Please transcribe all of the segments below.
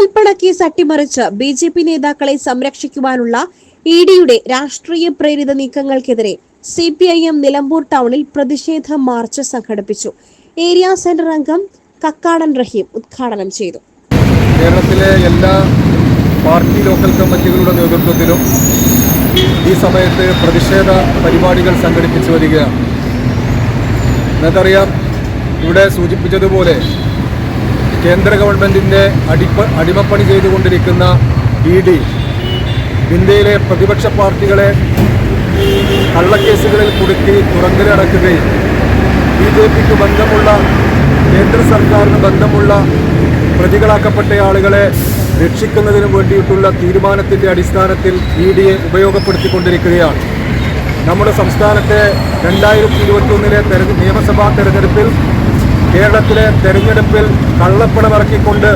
Case അട്ടിമറിച്ച് B J P നേതാക്കളെ സംരക്ഷിക്കുവാനുള്ള ഇ ഡിയുടെ രാഷ്ട്രീയ പ്രേരിത നീക്കങ്ങൾക്കെതിരെ C P I M Nilambur ടൗണിൽ പ്രതിഷേധ മാർച്ച് സംഘടിപ്പിച്ചു. ഏരിയ സെന്റർ അംഗം കക്കാടൻ റഹീം ഉദ്ഘാടനം ചെയ്തു. കേരളത്തിലെ എല്ലാ പാർട്ടി ലോക്കൽ കമ്മിറ്റികളുടെ നേതൃത്വത്തിലും ഈ സമയത്ത് പ്രതിഷേധ പരിപാടികൾ സംഘടിപ്പിച്ചു വരികയാണ്. ഇവിടെ സൂചിപ്പിച്ചതുപോലെ കേന്ദ്ര ഗവൺമെന്റിന്റെ അടിപ്പ അടിമപ്പണി ചെയ്തുകൊണ്ടിരിക്കുന്ന ഇ ഡി ഇന്ത്യയിലെ പ്രതിപക്ഷ പാർട്ടികളെ കള്ളക്കേസുകളിൽ കുടുക്കി തുറങ്കിലടക്കുകയും ബി ജെ പിക്ക് ബന്ധമുള്ള കേന്ദ്ര സർക്കാരിന് ബന്ധമുള്ള പ്രതികളാക്കപ്പെട്ട ആളുകളെ രക്ഷിക്കുന്നതിന് വേണ്ടിയിട്ടുള്ള തീരുമാനത്തിന്റെ അടിസ്ഥാനത്തിൽ ഇ ഡിയെ ഉപയോഗപ്പെടുത്തിക്കൊണ്ടിരിക്കുകയാണ്. നമ്മുടെ സംസ്ഥാനത്തെ രണ്ടായിരത്തി ഇരുപത്തിയൊന്നിലെ തെരഞ്ഞെ നിയമസഭാ തെരഞ്ഞെടുപ്പിൽ കേരളത്തിലെ തെരഞ്ഞെടുപ്പിൽ കള്ളപ്പണം ഇറക്കിക്കൊണ്ട്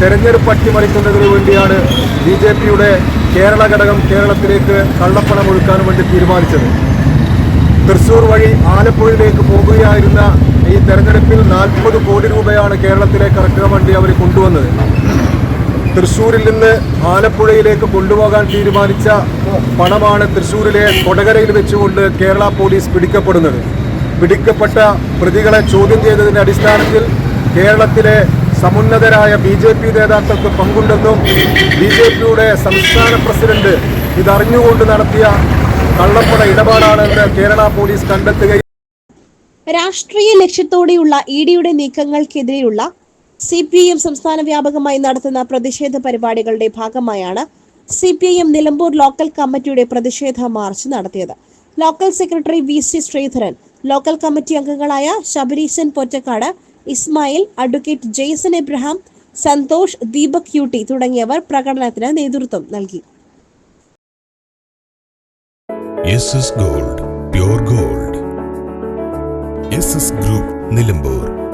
തെരഞ്ഞെടുപ്പ് അട്ടിമറിക്കുന്നതിന് വേണ്ടിയാണ് ബി ജെ പിയുടെ കേരള ഘടകം കേരളത്തിലേക്ക് കള്ളപ്പണം ഒഴുക്കാൻ വേണ്ടി തീരുമാനിച്ചത്. തൃശൂർ വഴി ആലപ്പുഴയിലേക്ക് പോകുകയായിരുന്ന ഈ തെരഞ്ഞെടുപ്പിൽ നാൽപ്പത് കോടി രൂപയാണ് കേരളത്തിലേക്ക് ഇറക്കാൻ വേണ്ടി അവർ കൊണ്ടുവന്നത്. തൃശ്ശൂരിൽ നിന്ന് ആലപ്പുഴയിലേക്ക് കൊണ്ടുപോകാൻ തീരുമാനിച്ച പണമാണ് തൃശ്ശൂരിലെ കൊടകരയിൽ വെച്ചുകൊണ്ട് കേരള പോലീസ് പിടിക്കപ്പെടുന്നത്. പിടിക്കപ്പെട്ട പ്രതികളെ ചോദ്യം ചെയ്തതിന്റെ അടിസ്ഥാനത്തിൽ കേരളത്തിലെ സമുന്നതരായ ബി ജെ പി നേതാക്കൾക്ക് പങ്കുണ്ടെന്നും ബി ജെ പിയുടെ സംസ്ഥാന പ്രസിഡന്റ് ഇതറിഞ്ഞുകൊണ്ട് നടത്തിയ കള്ളപ്പണ ഇടപാടാണെന്ന് കേരള പോലീസ് കണ്ടെത്തുകയും രാഷ്ട്രീയ ലക്ഷ്യത്തോടെയുള്ള ഇ ഡിയുടെ നീക്കങ്ങൾക്കെതിരെയുള്ള സി പി എം സംസ്ഥാന വ്യാപകമായി നടത്തുന്ന പ്രതിഷേധ പരിപാടികളുടെ ഭാഗമായാണ് C P I M Nilambur local കമ്മിറ്റിയുടെ പ്രതിഷേധ മാർച്ച് നടത്തിയത്. Local secretary V C Sreedharan local committee അംഗങ്ങളായ ശബരീശൻ പോറ്റക്കാട് ഇസ്മായിൽ അഡ്വക്കേറ്റ് ജെയ്സൺ എബ്രഹാം സന്തോഷ് ദീപക് യൂട്ടി തുടങ്ങിയവർ പ്രകടനത്തിന് നേതൃത്വം നൽകി. Gold pure gold. Group Nilambur.